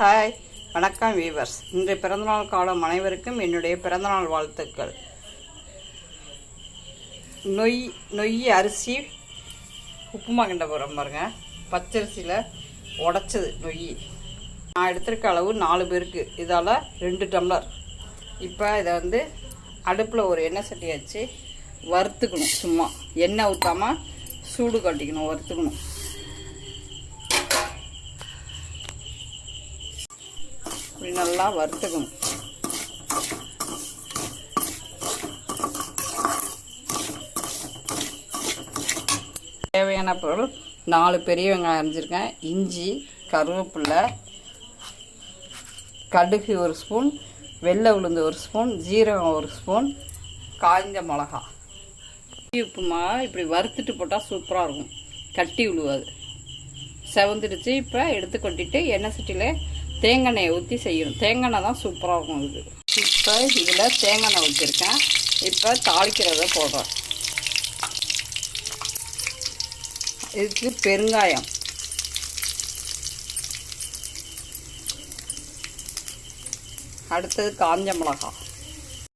Hi வணக்கம் viewers இன்றைய பிறந்தநாள் காலம் அனைவருக்கும் என்னுடைய பிறந்தநாள் வாழ்த்துக்கள். நொய் நொய் அரிசி உப்புமா கிண்ட போகிறோம் பாருங்க. பச்சரிசியில் உடச்சது நொய். நான் எடுத்திருக்க அளவு நாலு பேருக்கு. இதால் ரெண்டு டம்ளர். இப்போ இதை வந்து அடுப்பில் ஒரு எண்ணெய் சட்டி வச்சு வறுத்துக்கணும். சும்மா எண்ணெய் ஊற்றாமல் சூடு கட்டிக்கணும் வறுத்துக்கணும். இப்படி நல்லா வறுத்துக்கணும். தேவையான பொருள் நாலு பெரிய வெங்காயம் அரைஞ்சிருக்கேன். இஞ்சி கருவேப்பில்லை கடுகு ஒரு ஸ்பூன் வெள்ளை உளுந்து ஒரு ஸ்பூன் ஜீரகம் ஒரு ஸ்பூன் காய்ந்த மிளகா. உப்புமா இப்படி வறுத்துட்டு போட்டால் சூப்பராக இருக்கும். கட்டி விழுவாது செவந்துடுச்சு இப்போ எடுத்து கொட்டிட்டு எண்ணெய் சட்டியில் தேங்காய் எண்ணெயை ஊற்றி செய்யணும். தேங்காய் எண்ணெய் தான் சூப்பராக இருக்கும் இது. இப்போ இதில் தேங்காய் எண்ணெய் ஊற்றிருக்கேன் இப்போ தாளிக்கிறத போடுறேன். இதுக்கு பெருங்காயம். அடுத்தது காஞ்ச மிளகாய்.